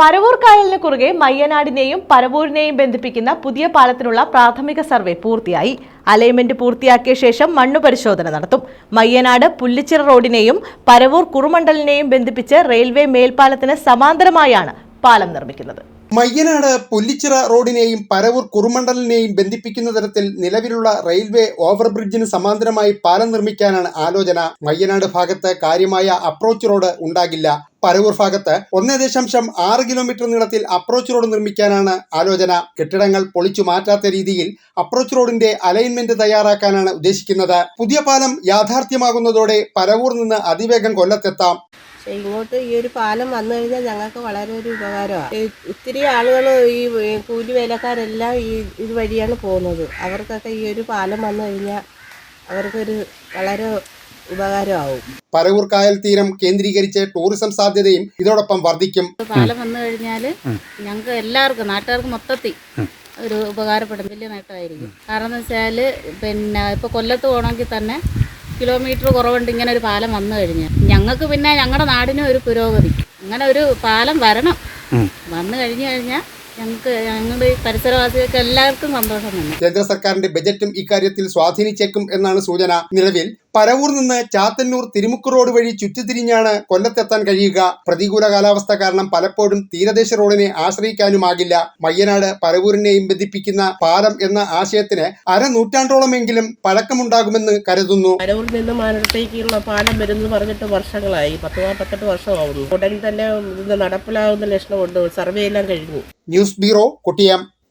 പരവൂർ കായലിന് കുറുകെ മയ്യനാടിനെയും പരവൂരിനെയും ബന്ധിപ്പിക്കുന്ന പുതിയ പാലത്തിനുള്ള പ്രാഥമിക സർവേ പൂർത്തിയായി. അലൈൻമെന്റ് പൂർത്തിയാക്കിയ ശേഷം മണ്ണു പരിശോധന നടത്തും. മയ്യനാട് പുല്ലിച്ചിറ റോഡിനെയും പരവൂർ കുറുമണ്ടലിനെയും ബന്ധിപ്പിച്ച് റെയിൽവേ മേൽപ്പാലത്തിന് സമാന്തരമായാണ് പാലം നിർമ്മിക്കുന്നത്. മയ്യനാട് പുല്ലിച്ചിറ റോഡിനെയും പരവൂർ കുറുമണ്ടലിനെയും ബന്ധിപ്പിക്കുന്ന തരത്തിൽ നിലവിലുള്ള റെയിൽവേ ഓവർബ്രിഡ്ജിന് സമാന്തരമായി പാലം നിർമ്മിക്കാനാണ് ആലോചന. മയ്യനാട് ഭാഗത്ത് കാര്യമായ അപ്രോച്ച് റോഡ് ഉണ്ടാകില്ല. പരവൂർ ഭാഗത്ത് ഒന്നേ ദശാംശം ആറ് കിലോമീറ്റർ നീളത്തിൽ അപ്രോച്ച് റോഡ് നിർമ്മിക്കാനാണ് ആലോചന. കെട്ടിടങ്ങൾ പൊളിച്ചു മാറ്റാത്ത രീതിയിൽ അപ്രോച്ച് റോഡിന്റെ അലൈൻമെന്റ് തയ്യാറാക്കാനാണ് ഉദ്ദേശിക്കുന്നത്. പുതിയ പാലം യാഥാർത്ഥ്യമാകുന്നതോടെ പരവൂർ നിന്ന് അതിവേഗം കൊല്ലത്തെത്താം. പക്ഷേ ഇങ്ങോട്ട് ഈ ഒരു പാലം വന്നു കഴിഞ്ഞാൽ ഞങ്ങൾക്ക് വളരെ ഒരു ഉപകാരമാണ്. ഒത്തിരി ആളുകൾ ഈ ഈ കൂലി വേലക്കാരെല്ലാം ഈ ഇതുവഴിയാണ് പോകുന്നത്. അവർക്കൊക്കെ ഈ ഒരു പാലം വന്നു കഴിഞ്ഞാൽ അവർക്കൊരു വളരെ ഉപകാരമാവും. പരവൂർ കായൽ തീരം കേന്ദ്രീകരിച്ച് ടൂറിസം സാധ്യതയും ഇതോടൊപ്പം വർദ്ധിക്കും. പാലം വന്നു കഴിഞ്ഞാൽ ഞങ്ങൾക്ക് എല്ലാവർക്കും നാട്ടുകാർക്ക് മൊത്തത്തിൽ ഒരു ഉപകാരപ്പെടും. വലിയ നേട്ടമായിരിക്കും. കാരണം എന്ന് വെച്ചാൽ പിന്നെ ഇപ്പോൾ കൊല്ലത്ത് പോകണമെങ്കിൽ തന്നെ കിലോമീറ്റർ കുറവുണ്ട് ഇങ്ങനെ ഒരു പാലം വന്നു കഴിഞ്ഞാൽ. ഞങ്ങൾക്ക് പിന്നെ ഞങ്ങളുടെ നാടിനും ഒരു പുരോഗതി. അങ്ങനെ ഒരു പാലം വരണം. വന്നു കഴിഞ്ഞു കഴിഞ്ഞാൽ ഞങ്ങൾക്ക് ഞങ്ങളുടെ പരിസരവാസികൾക്ക് എല്ലാവർക്കും സന്തോഷം തന്നെ. കേന്ദ്ര സർക്കാരിന്റെ ബജറ്റും ഇക്കാര്യത്തിൽ സ്വാധീനിച്ചേക്കും എന്നാണ് സൂചന നിലവിൽ. പരവൂർ നിന്ന് ചാത്തന്നൂർ തിരുമുക്ക് റോഡ് വഴി ചുറ്റിത്തിരിഞ്ഞാണ് കൊല്ലത്തെത്താൻ കഴിയുക. പ്രതികൂല കാലാവസ്ഥ കാരണം പലപ്പോഴും തീരദേശ റോഡിനെ ആശ്രയിക്കാനുമാകില്ല. മയ്യനാട് പരവൂരിനെയും ബന്ധിപ്പിക്കുന്ന പാലം എന്ന ആശയത്തിന് അരനൂറ്റാണ്ടോളമെങ്കിലും പഴക്കമുണ്ടാകുമെന്ന് കരുതുന്നു. പരവൂരിൽ നിന്ന് മാനത്തേക്കുള്ള പാലം വരുന്നത് പറഞ്ഞിട്ട് വർഷങ്ങളായി. പത്ത് പത്തെട്ട് വർഷമാവുന്നു. ഉടൻ തന്നെ നടപ്പിലാവുന്ന ലക്ഷണമുണ്ട്. സർവേ എല്ലാം കഴിഞ്ഞു. News bureau Kottiyam.